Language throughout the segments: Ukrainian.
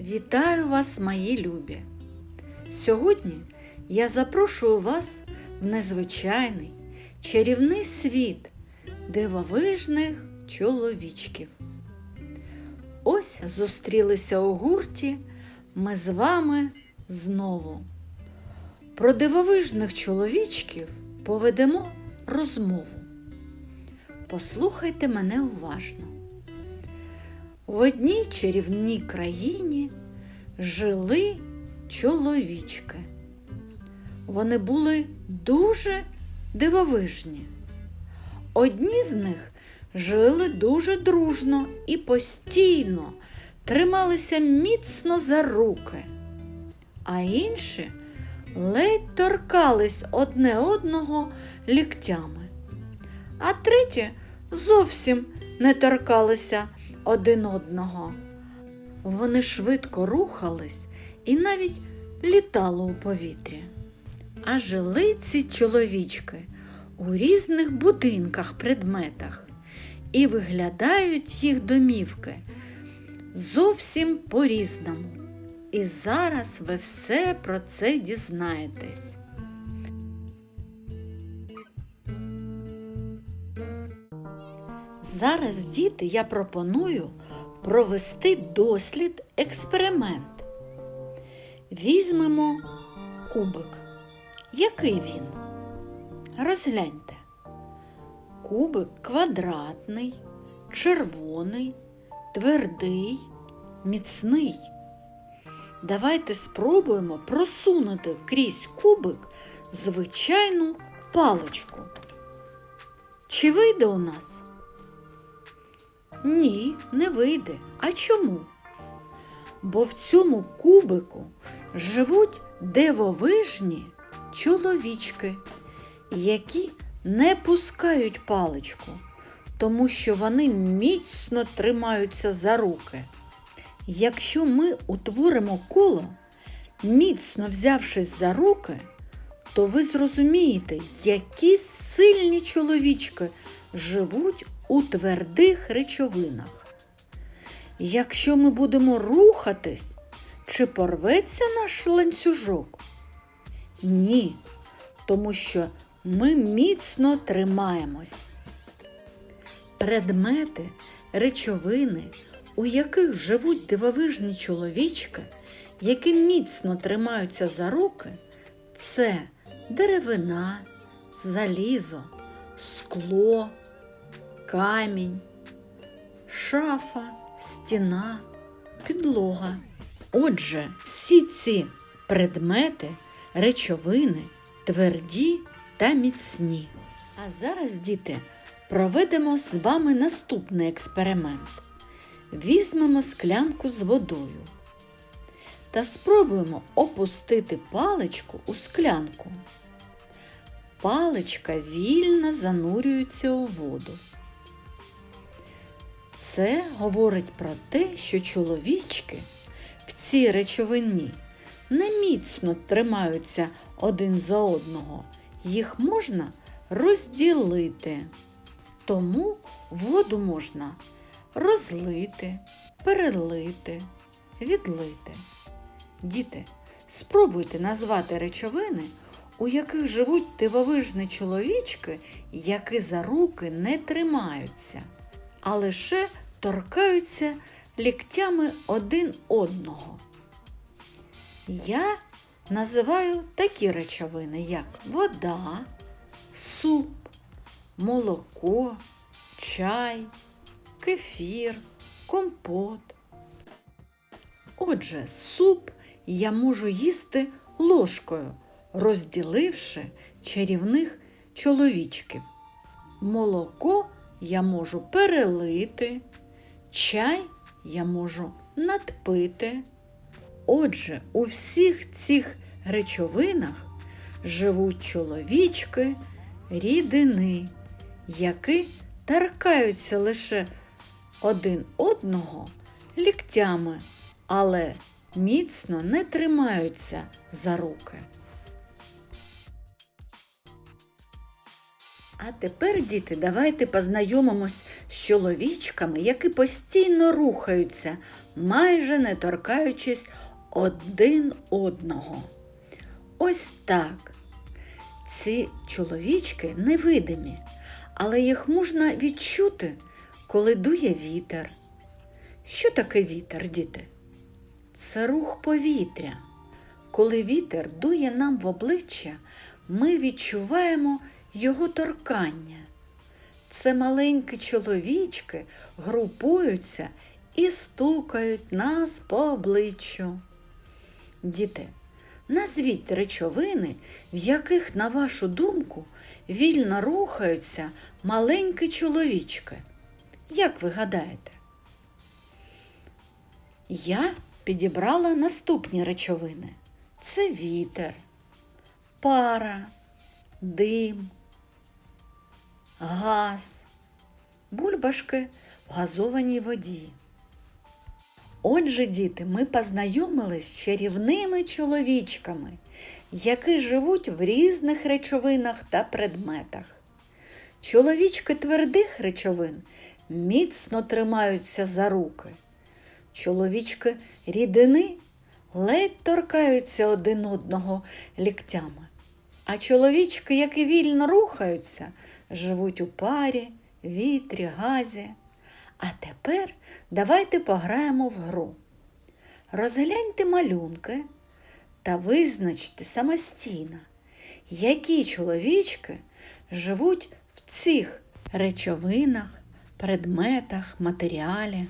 Вітаю вас, мої любі! Сьогодні я запрошую вас в незвичайний чарівний світ дивовижних чоловічків. Ось зустрілися у гурті ми з вами знову. Про дивовижних чоловічків поведемо розмову. Послухайте мене уважно. В одній чарівній країні жили чоловічки. Вони були дуже дивовижні. Одні з них жили дуже дружно і постійно трималися міцно за руки, а інші ледь торкались одне одного ліктями, а треті зовсім не торкалися один одного. Вони швидко рухались і навіть літали у повітрі. А жили ці чоловічки у різних будинках, предметах, і виглядають їх домівки зовсім по-різному. І зараз ви все про це дізнаєтесь. Зараз, діти, я пропоную провести дослід експеримент. Візьмемо кубик. Який він? Розгляньте. Кубик квадратний, червоний, твердий, міцний. Давайте спробуємо просунути крізь кубик звичайну паличку. Чи вийде у нас? Ні, не вийде. А чому? Бо в цьому кубику живуть дивовижні чоловічки, які не пускають паличку, тому що вони міцно тримаються за руки. Якщо ми утворимо коло, міцно взявшись за руки, то ви зрозумієте, які сильні чоловічки живуть у твердих речовинах. Якщо ми будемо рухатись, чи порветься наш ланцюжок? Ні, тому що ми міцно тримаємось. Предмети, речовини, у яких живуть дивовижні чоловічки, які міцно тримаються за руки, це деревина, залізо, скло, камінь, шафа, стіна, підлога. Отже, всі ці предмети, речовини тверді та міцні. А зараз, діти, проведемо з вами наступний експеримент. Візьмемо склянку з водою та спробуємо опустити паличку у склянку. Паличка вільно занурюється у воду. Це говорить про те, що чоловічки в цій речовині не міцно тримаються один за одного, їх можна розділити. Тому воду можна розлити, перелити, відлити. Діти, спробуйте назвати речовини, у яких живуть дивовижні чоловічки, які за руки не тримаються, а лише торкаються ліктями один одного. Я називаю такі речовини, як вода, суп, молоко, чай, кефір, компот. Отже, суп я можу їсти ложкою, розділивши чарівних чоловічків. Молоко я можу перелити, чай я можу надпити. Отже, у всіх цих речовинах живуть чоловічки рідини, які торкаються лише один одного ліктями, але міцно не тримаються за руки. А тепер, діти, давайте познайомимось з чоловічками, які постійно рухаються, майже не торкаючись один одного. Ось так. Ці чоловічки невидимі, але їх можна відчути, коли дує вітер. Що таке вітер, діти? Це рух повітря. Коли вітер дує нам в обличчя, ми відчуваємо його торкання. Це маленькі чоловічки групуються і стукають нас по обличчю. Діти, назвіть речовини, в яких, на вашу думку, вільно рухаються маленькі чоловічки. Як ви гадаєте? Я підібрала наступні речовини: це вітер, пара, дим, газ, бульбашки в газованій воді. Отже, діти, ми познайомились з чарівними чоловічками, які живуть в різних речовинах та предметах. Чоловічки твердих речовин міцно тримаються за руки. Чоловічки рідини ледь торкаються один одного ліктями. А чоловічки, які вільно рухаються, живуть у парі, вітрі, газі. А тепер давайте пограємо в гру. Розгляньте малюнки та визначте самостійно, які чоловічки живуть в цих речовинах, предметах, матеріалі.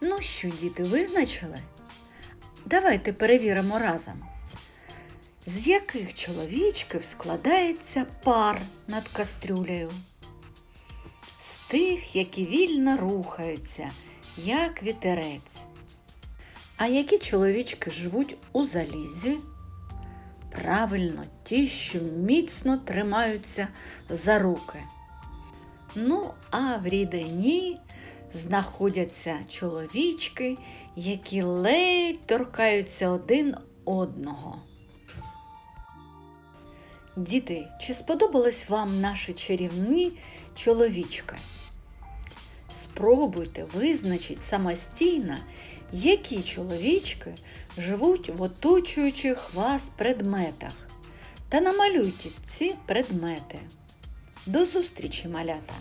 Ну що, діти, визначили? Давайте перевіримо разом. З яких чоловічків складається пар над кастрюлею? З тих, які вільно рухаються, як вітерець. А які чоловічки живуть у залізі? Правильно, ті, що міцно тримаються за руки. Ну, а в рідині знаходяться чоловічки, які ледь торкаються один одного. Діти, чи сподобались вам наші чарівні чоловічки? Спробуйте визначити самостійно, які чоловічки живуть в оточуючих вас предметах та намалюйте ці предмети. До зустрічі, малята!